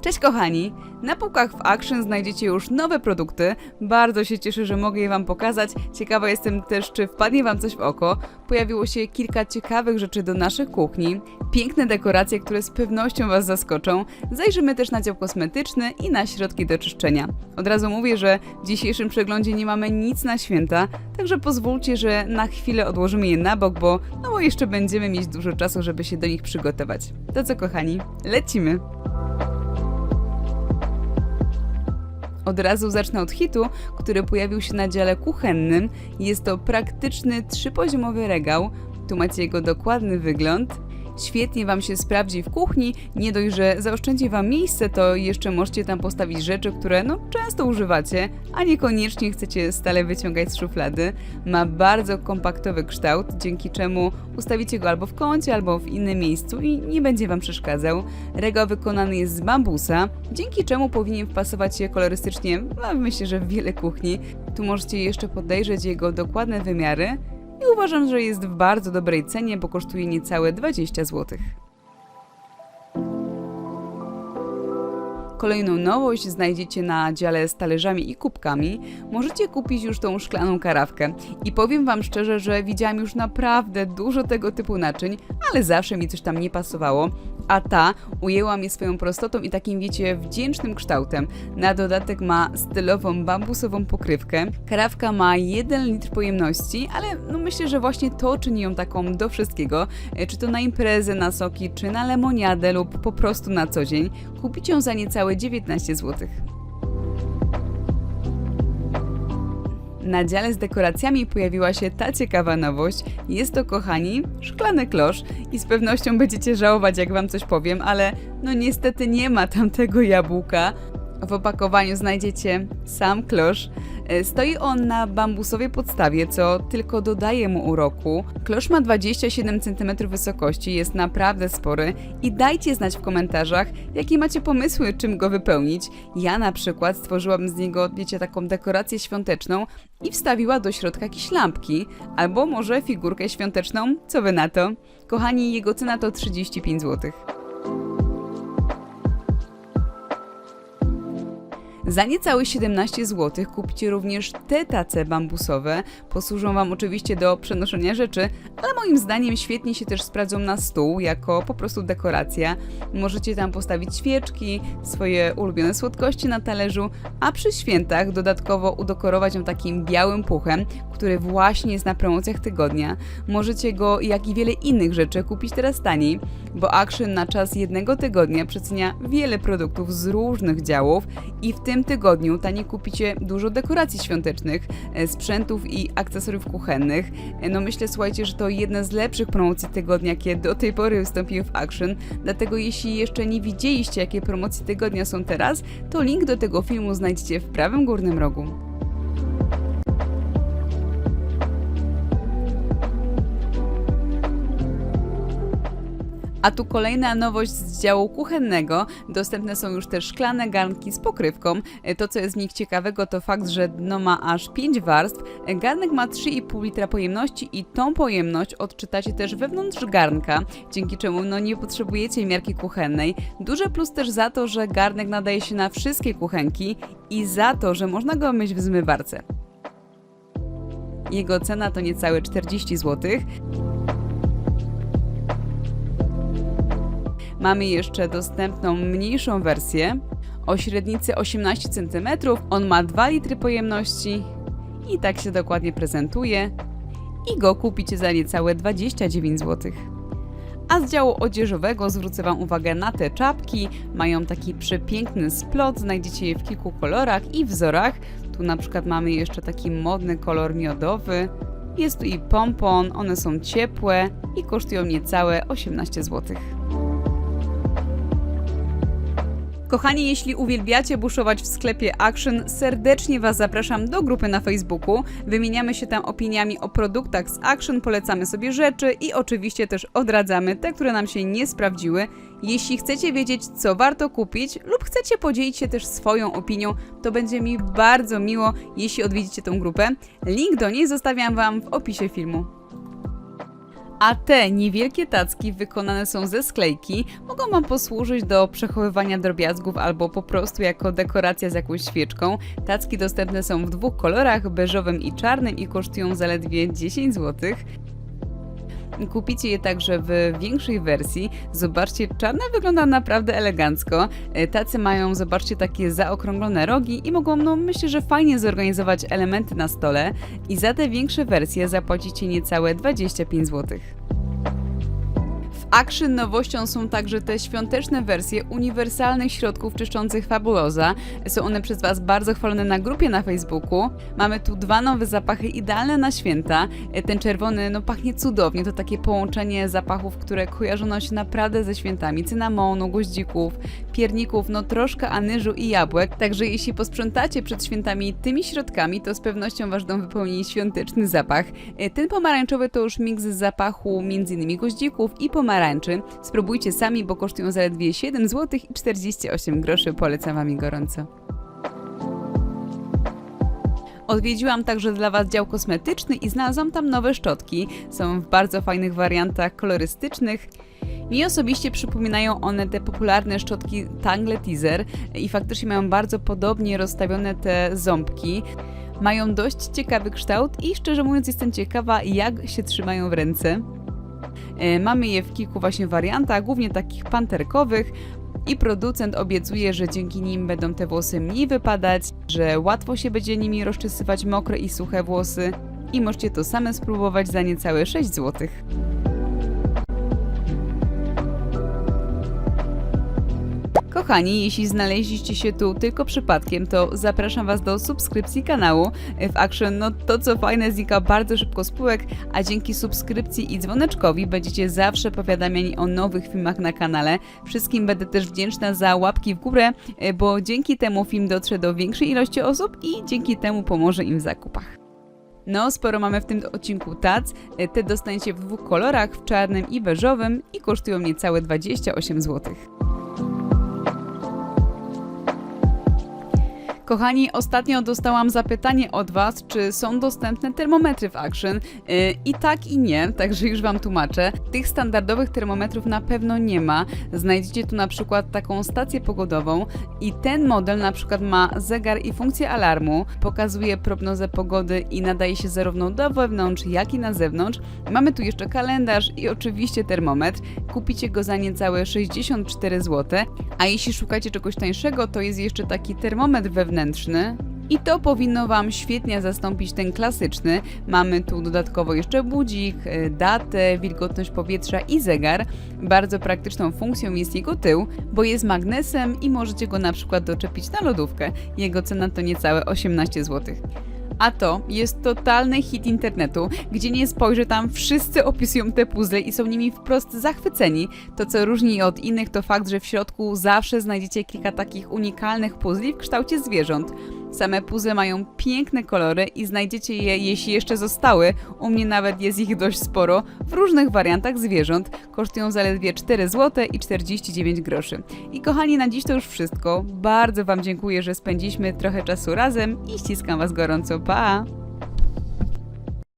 Cześć kochani! Na półkach w Action znajdziecie już nowe produkty. Bardzo się cieszę, że mogę je Wam pokazać. Ciekawa jestem też, czy wpadnie Wam coś w oko. Pojawiło się kilka ciekawych rzeczy do naszych kuchni. Piękne dekoracje, które z pewnością Was zaskoczą. Zajrzymy też na dział kosmetyczny i na środki do czyszczenia. Od razu mówię, że w dzisiejszym przeglądzie nie mamy nic na święta, także pozwólcie, że na chwilę odłożymy je na bok, bo, no bo jeszcze będziemy mieć dużo czasu, żeby się do nich przygotować. To co kochani, lecimy! Od razu zacznę od hitu, który pojawił się na dziale kuchennym. Jest to praktyczny trzypoziomowy regał. Tu macie jego dokładny wygląd. Świetnie Wam się sprawdzi w kuchni. Nie dość, że zaoszczędzi Wam miejsce, to jeszcze możecie tam postawić rzeczy, które no, często używacie, a niekoniecznie chcecie stale wyciągać z szuflady. Ma bardzo kompaktowy kształt, dzięki czemu ustawicie go albo w kącie, albo w innym miejscu i nie będzie Wam przeszkadzał. Regał wykonany jest z bambusa, dzięki czemu powinien wpasować się kolorystycznie, no, myślę, że w wiele kuchni. Tu możecie jeszcze podejrzeć jego dokładne wymiary i uważam, że jest w bardzo dobrej cenie, bo kosztuje niecałe 20 zł. Kolejną nowość znajdziecie na dziale z talerzami i kubkami. Możecie kupić już tą szklaną karawkę. I powiem Wam szczerze, że widziałam już naprawdę dużo tego typu naczyń, ale zawsze mi coś tam nie pasowało. A ta ujęła mnie swoją prostotą i takim, wiecie, wdzięcznym kształtem. Na dodatek ma stylową bambusową pokrywkę. Karawka ma 1 litr pojemności, ale no myślę, że właśnie to czyni ją taką do wszystkiego. E, Czy to na imprezę, na soki, czy na lemoniadę lub po prostu na co dzień. Kupić ją za niecałe 19 zł. Na dziale z dekoracjami pojawiła się ta ciekawa nowość. Jest to, kochani, szklany klosz i z pewnością będziecie żałować, jak wam coś powiem, ale no niestety nie ma tamtego jabłka. W opakowaniu znajdziecie sam klosz. E, Stoi on na bambusowej podstawie, co tylko dodaje mu uroku. Klosz ma 27 cm wysokości, jest naprawdę spory i dajcie znać w komentarzach, jakie macie pomysły, czym go wypełnić. Ja na przykład stworzyłam z niego, wiecie, taką dekorację świąteczną i wstawiła do środka jakieś lampki, albo może figurkę świąteczną. Co wy na to? Kochani, jego cena to 35 zł. Za niecałe 17 zł kupicie również te tace bambusowe. Posłużą Wam oczywiście do przenoszenia rzeczy, ale moim zdaniem świetnie się też sprawdzą na stół jako po prostu dekoracja. Możecie tam postawić świeczki, swoje ulubione słodkości na talerzu, a przy świętach dodatkowo udekorować ją takim białym puchem, który właśnie jest na promocjach tygodnia. Możecie go, jak i wiele innych rzeczy kupić teraz taniej, bo Action na czas jednego tygodnia przecenia wiele produktów z różnych działów i w tym tygodniu taniej kupicie dużo dekoracji świątecznych, e, sprzętów i akcesoriów kuchennych. E, No myślę, słuchajcie, że to jedna z lepszych promocji tygodnia, jakie do tej pory wystąpiły w Action. Dlatego jeśli jeszcze nie widzieliście, jakie promocje tygodnia są teraz, to link do tego filmu znajdziecie w prawym górnym rogu. A tu kolejna nowość z działu kuchennego. Dostępne są już też szklane garnki z pokrywką. E, To, co jest w nich ciekawego, to fakt, że dno ma aż 5 warstw. E, Garnek ma 3,5 litra pojemności i tą pojemność odczytacie też wewnątrz garnka, dzięki czemu no, nie potrzebujecie miarki kuchennej. Duży plus też za to, że garnek nadaje się na wszystkie kuchenki i za to, że można go myć w zmywarce. Jego cena to niecałe 40 zł. Mamy jeszcze dostępną mniejszą wersję o średnicy 18 cm. On ma 2 litry pojemności i tak się dokładnie prezentuje. I go kupicie za niecałe 29 zł. A z działu odzieżowego zwrócę Wam uwagę na te czapki. Mają taki przepiękny splot, znajdziecie je w kilku kolorach i wzorach. Tu na przykład mamy jeszcze taki modny kolor miodowy. Jest tu i pompon, one są ciepłe i kosztują niecałe 18 zł. Kochani, jeśli uwielbiacie buszować w sklepie Action, serdecznie Was zapraszam do grupy na Facebooku. Wymieniamy się tam opiniami o produktach z Action, polecamy sobie rzeczy i oczywiście też odradzamy te, które nam się nie sprawdziły. Jeśli chcecie wiedzieć, co warto kupić lub chcecie podzielić się też swoją opinią, to będzie mi bardzo miło, jeśli odwiedzicie tą grupę. Link do niej zostawiam Wam w opisie filmu. A te niewielkie tacki wykonane są ze sklejki, mogą Wam posłużyć do przechowywania drobiazgów albo po prostu jako dekoracja z jakąś świeczką. Tacki dostępne są w dwóch kolorach, beżowym i czarnym i kosztują zaledwie 10 zł. Kupicie je także w większej wersji. Zobaczcie, czarna wygląda naprawdę elegancko. E, Tacy mają, zobaczcie, takie zaokrąglone rogi i mogą, no myślę, że fajnie zorganizować elementy na stole. I za te większe wersje zapłacicie niecałe 25 zł. Action nowością są także te świąteczne wersje uniwersalnych środków czyszczących Fabuloza. Są one przez Was bardzo chwalone na grupie na Facebooku. Mamy tu dwa nowe zapachy idealne na święta. E, Ten czerwony no pachnie cudownie, to takie połączenie zapachów, które kojarzono się naprawdę ze świętami. Cynamonu, goździków, pierników, no troszkę anyżu i jabłek. Także jeśli posprzątacie przed świętami tymi środkami, to z pewnością Wasz dom wypełni świąteczny zapach. E, Ten pomarańczowy to już miks zapachu m.in. goździków i pomarańczy. Spróbujcie sami, bo kosztują zaledwie 7 zł i 48 groszy. Polecam Wam gorąco. Odwiedziłam także dla Was dział kosmetyczny i znalazłam tam nowe szczotki. Są w bardzo fajnych wariantach kolorystycznych. Mi osobiście przypominają one te popularne szczotki Tangle Teaser i faktycznie mają bardzo podobnie rozstawione te ząbki. Mają dość ciekawy kształt i szczerze mówiąc jestem ciekawa jak się trzymają w ręce. E, Mamy je w kilku właśnie wariantach, głównie takich panterkowych. I producent obiecuje, że dzięki nim będą te włosy mniej wypadać, że łatwo się będzie nimi rozczesywać mokre i suche włosy. I możecie to same spróbować za niecałe 6 zł. Kochani, jeśli znaleźliście się tu tylko przypadkiem, to zapraszam Was do subskrypcji kanału. W Action, no to co fajne, znika bardzo szybko spółek, a dzięki subskrypcji i dzwoneczkowi będziecie zawsze powiadamiani o nowych filmach na kanale. Wszystkim będę też wdzięczna za łapki w górę, e, bo dzięki temu film dotrze do większej ilości osób i dzięki temu pomoże im w zakupach. No, sporo mamy w tym odcinku tac. E, Te dostaniecie w dwóch kolorach, w czarnym i beżowym i kosztują niecałe 28 zł. Kochani, ostatnio dostałam zapytanie od Was, czy są dostępne termometry w Action. Yy, I tak i nie, także już Wam tłumaczę. Tych standardowych termometrów na pewno nie ma. Znajdziecie tu na przykład taką stację pogodową i ten model na przykład ma zegar i funkcję alarmu, pokazuje prognozę pogody i nadaje się zarówno do wewnątrz, jak i na zewnątrz. Mamy tu jeszcze kalendarz i oczywiście termometr. Kupicie go za niecałe 64 zł. A jeśli szukacie czegoś tańszego, to jest jeszcze taki termometr wewnętrzny. I to powinno Wam świetnie zastąpić ten klasyczny. Mamy tu dodatkowo jeszcze budzik, y, datę, wilgotność powietrza i zegar. Bardzo praktyczną funkcją jest jego tył, bo jest magnesem i możecie go na przykład doczepić na lodówkę. Jego cena to niecałe 18 zł. A to jest totalny hit internetu, gdzie nie spojrzę, tam wszyscy opisują te puzzle i są nimi wprost zachwyceni. To, co różni je od innych, to fakt, że w środku zawsze znajdziecie kilka takich unikalnych puzli w kształcie zwierząt. Same puzzle mają piękne kolory i znajdziecie je, jeśli jeszcze zostały. U mnie nawet jest ich dość sporo w różnych wariantach zwierząt. Kosztują zaledwie 4 zł i 49 groszy. I kochani, na dziś to już wszystko. Bardzo Wam dziękuję, że spędziliśmy trochę czasu razem i ściskam Was gorąco. Pa!